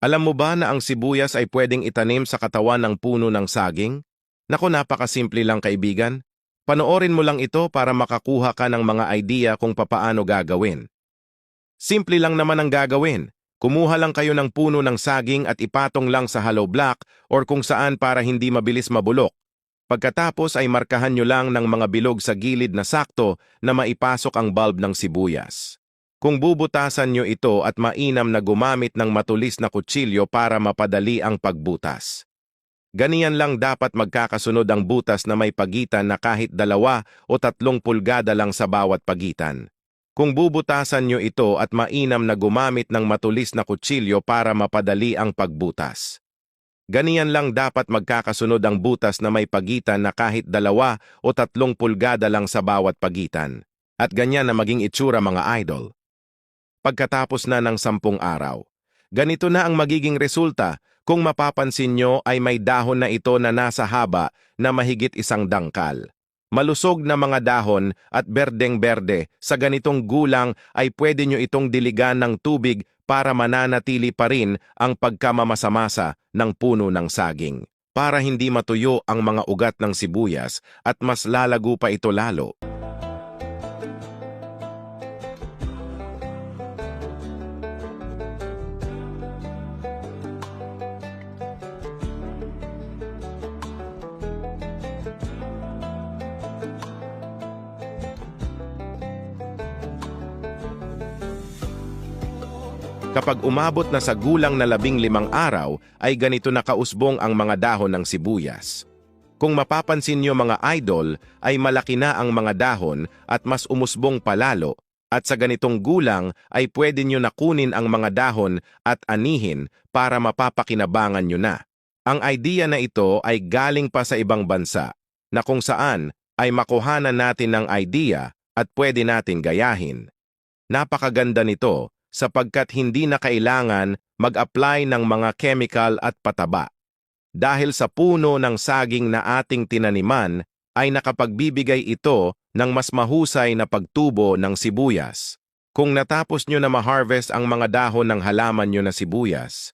Alam mo ba na ang sibuyas ay pwedeng itanim sa katawan ng puno ng saging? Naku, napakasimple lang kaibigan. Panoorin mo lang ito para makakuha ka ng mga idea kung papaano gagawin. Simple lang naman ang gagawin. Kumuha lang kayo ng puno ng saging at ipatong lang sa hollow block or kung saan para hindi mabilis mabulok. Pagkatapos ay markahan nyo lang ng mga bilog sa gilid na sakto na maipasok ang bulb ng sibuyas. Kung bubutasan nyo ito at mainam na gumamit ng matulis na kutsilyo para mapadali ang pagbutas. Ganiyan lang dapat magkakasunod ang butas na may pagitan na kahit dalawa o tatlong pulgada lang sa bawat pagitan. Kung bubutasan nyo ito at mainam na gumamit ng matulis na kutsilyo para mapadali ang pagbutas. Ganiyan lang dapat magkakasunod ang butas na may pagitan na kahit dalawa o tatlong pulgada lang sa bawat pagitan. At ganyan na maging itsura mga idol. Pagkatapos na ng sampung araw, ganito na ang magiging resulta kung mapapansin nyo ay may dahon na ito na nasa haba na mahigit isang dangkal. Malusog na mga dahon at berdeng-berde sa ganitong gulang ay pwede nyo itong diligan ng tubig para mananatili pa rin ang pagkamamasamasa ng puno ng saging. Para hindi matuyo ang mga ugat ng sibuyas at mas lalago pa ito lalo. Kapag umabot na sa gulang na labing limang araw, ay ganito na kausbong ang mga dahon ng sibuyas. Kung mapapansin nyo mga idol, ay malaki na ang mga dahon at mas umusbong palalo, at sa ganitong gulang ay pwede nyo nakunin ang mga dahon at anihin para mapapakinabangan nyo na. Ang idea na ito ay galing pa sa ibang bansa, na kung saan ay makuhanan natin ng idea at pwede natin gayahin. Napakaganda nito sapagkat hindi na kailangan mag-apply ng mga chemical at pataba. Dahil sa puno ng saging na ating tinaniman, ay nakapagbibigay ito ng mas mahusay na pagtubo ng sibuyas. Kung natapos nyo na ma-harvest ang mga dahon ng halaman nyo na sibuyas,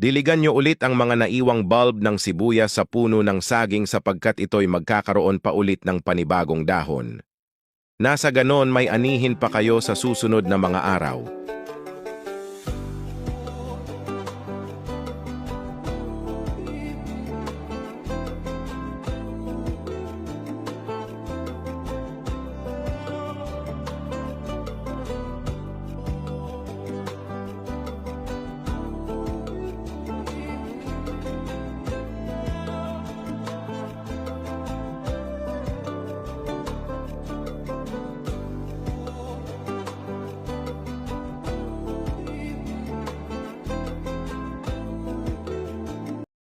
diligan nyo ulit ang mga naiwang bulb ng sibuyas sa puno ng saging sapagkat ito'y magkakaroon pa ulit ng panibagong dahon. Nasa ganon may anihin pa kayo sa susunod na mga araw.